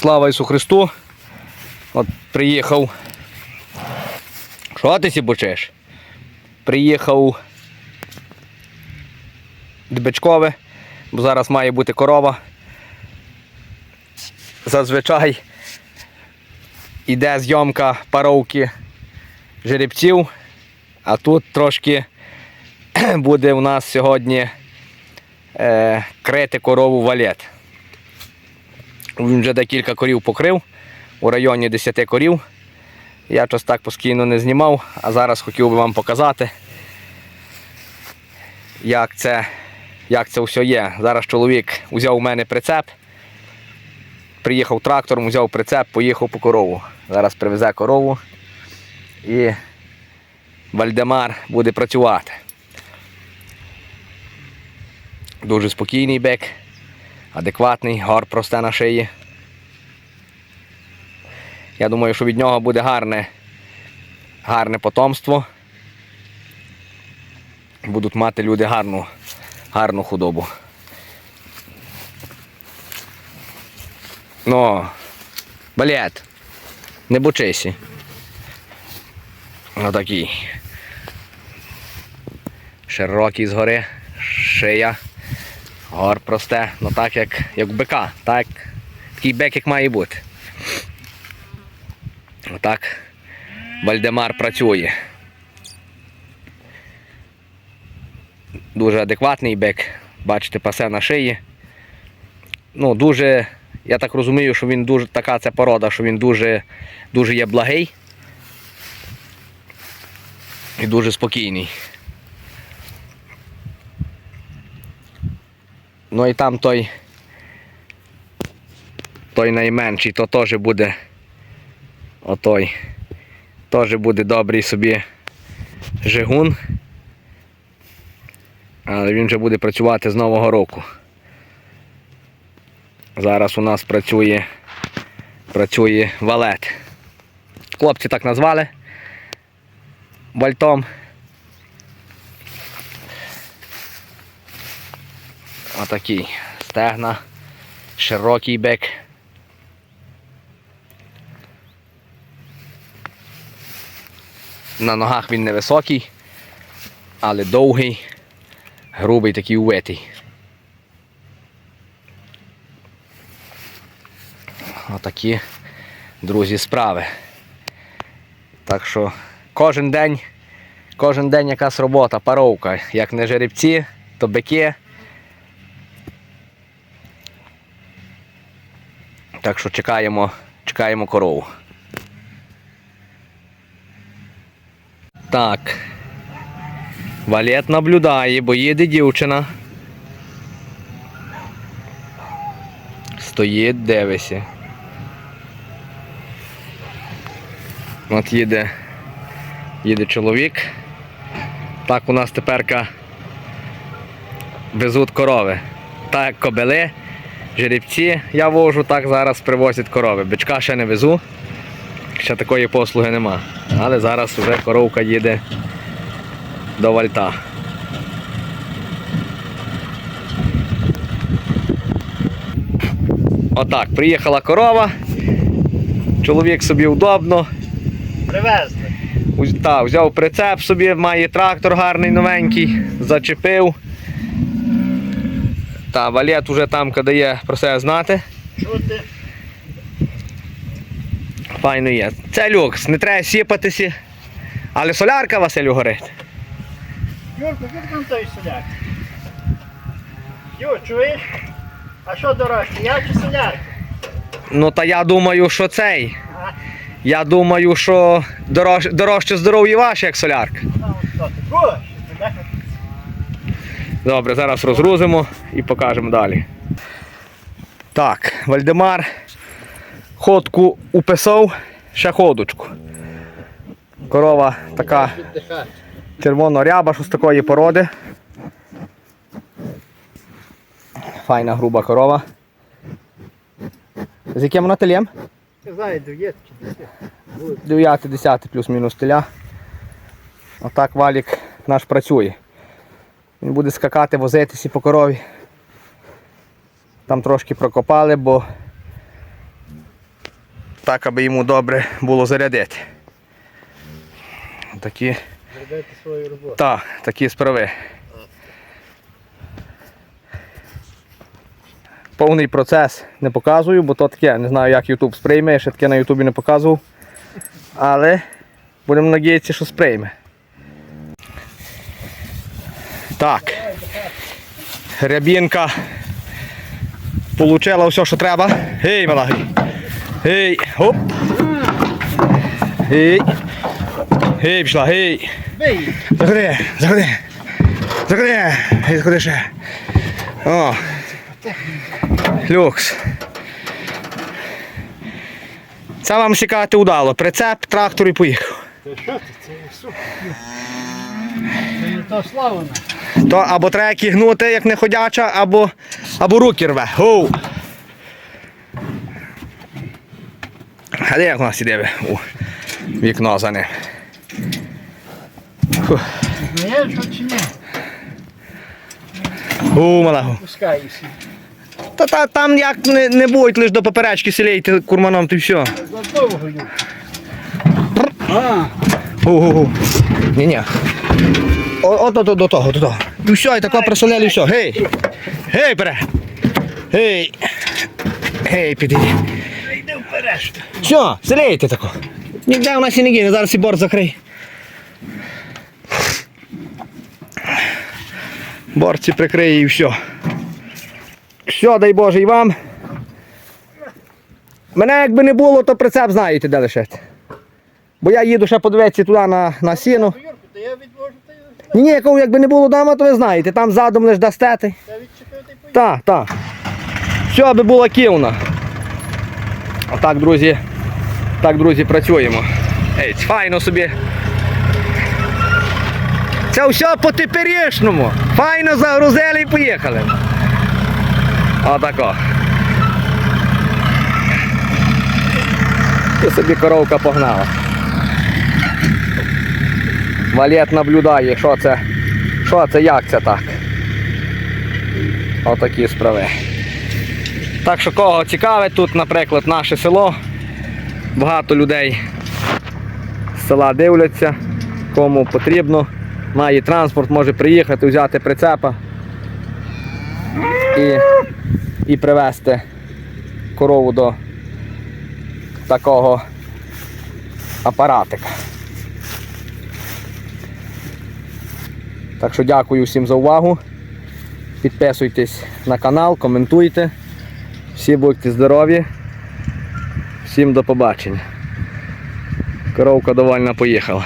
Слава Ісу Христу. От приїхав. Що ти сібучиш? Приїхав Дбичкове, бо зараз має бути корова. Зазвичай йде зйомка паровки жеребців, а тут трошки буде у нас сьогодні е, крити корову валет. Він вже декілька корів покрив у районі 10 корів. Я щось так постійно не знімав, а зараз хотів би вам показати, як це, як це все є. Зараз чоловік взяв у мене прицеп, приїхав трактором, взяв прицеп, поїхав по корову. Зараз привезе корову і Вальдемар буде працювати. Дуже спокійний бек, адекватний, гор просте на шиї. Я думаю, що від нього буде гарне, гарне потомство. Будуть мати люди гарну, гарну худобу. Ну, балет, не бучися. Отакий. Широкий згори, шия, гор просте, ну так як, як бика, так, такий бек, як має бути. Отак Вальдемар працює. Дуже адекватний бек. Бачите, пасе на шиї. Ну, дуже, я так розумію, що він дуже така це порода, що він дуже, дуже є благий і дуже спокійний. Ну і там той, той найменший, то теж буде отой. Теж буде добрий собі жигун. Але він вже буде працювати з Нового року. Зараз у нас працює, працює валет. Хлопці так назвали вальтом. Отакий стегна, широкий бек. На ногах він невисокий, але довгий, грубий такий увитий. Отакі, друзі, справи. Так що кожен день, кожен день якась робота, паровка. Як не жеребці, то бики. Так що чекаємо, чекаємо корову. Так. Валет наблюдає, бо їде дівчина. Стоїть, дивиться. От їде, їде чоловік. Так у нас теперка везуть корови. Так як кобили, жеребці я вожу, так зараз привозять корови. Бичка ще не везу, ще такої послуги нема. Але зараз вже коровка їде до вальта. Отак, приїхала корова. Чоловік собі удобно. Привезли. Уз- Та, взяв прицеп собі, має трактор гарний новенький, зачепив. Та валет уже там дає про себе знати. Файно є. Це люкс, не треба сіпатися. Але солярка Василю горить. Юрко, як там той соляк? Юр, чуєш? А що дорожче, я чи соляк? Ну та я думаю, що цей. А? Я думаю, що дорож, дорожче здоров'я ваше, як солярка. Ну, що ти? Добре, зараз розгрузимо і покажемо далі. Так, Вальдемар ходку уписав, ще ходочку. Корова така червоно-ряба, що з такої породи. Файна груба корова. З яким вона телем? Не знаю, дуєт чи десять. 9-10 плюс-мінус теля. Отак валік наш працює. Він буде скакати, возитися по корові. Там трошки прокопали, бо так, аби йому добре було зарядити. Такі, Зробити свою роботу. та, такі справи. Повний процес не показую, бо то таке, не знаю, як YouTube сприйме, я ще таке на YouTube не показував. Але будемо надіятися, що сприйме. Так. Рябінка получила все, що треба. Гей, мала, гей. Оп. Гей. Гей, пішла, гей. Заходи, заходи. Заходи. Гей, заходи ще. О. Люкс. Це вам чекати удало. Прицеп, трактор і поїхав. Та що ти? Це супер. Це не то слава наша. То або треба кігнути, як не ходяча, або, або руки рве. Гоу. А де як у нас іде у вікно за ним? Знаєш, чи ні? У. Пускаєшся. Та, та там як не, не будуть лише до поперечки сілейте курманом, й все. А, Ні-ні. От до того, до того. І все, і тако присолили, все. Гей! Гей, бере! Гей! Гей, піди. йди вперед. Все, селейте тако. Ніде у нас і не гине, зараз і борт закрий. Борці прикриє і все. Все, дай Боже, і вам. Мене якби не було, то прицеп знаєте, де лишити. Бо я їду ще подивитися туди на, на сіну. Ні, ні, кажу, якби не було дома, то ви знаєте, там задом лиш дастети. Так, так. Все, аби була ківна. Отак, друзі. Так, друзі, працюємо. Ей, файно собі. Це все по теперішньому. Файно загрузили і поїхали. Отако. І собі коровка погнала. Валет наблюдає, що це, що це, як це так. Отакі справи. Так що кого цікавить, тут, наприклад, наше село. Багато людей з села дивляться, кому потрібно. Має транспорт, може приїхати, взяти прицепа і, і привезти корову до такого апаратика. Так що дякую всім за увагу. Підписуйтесь на канал, коментуйте. Всі будьте здорові. Всім до побачення. Коровка довольно поїхала.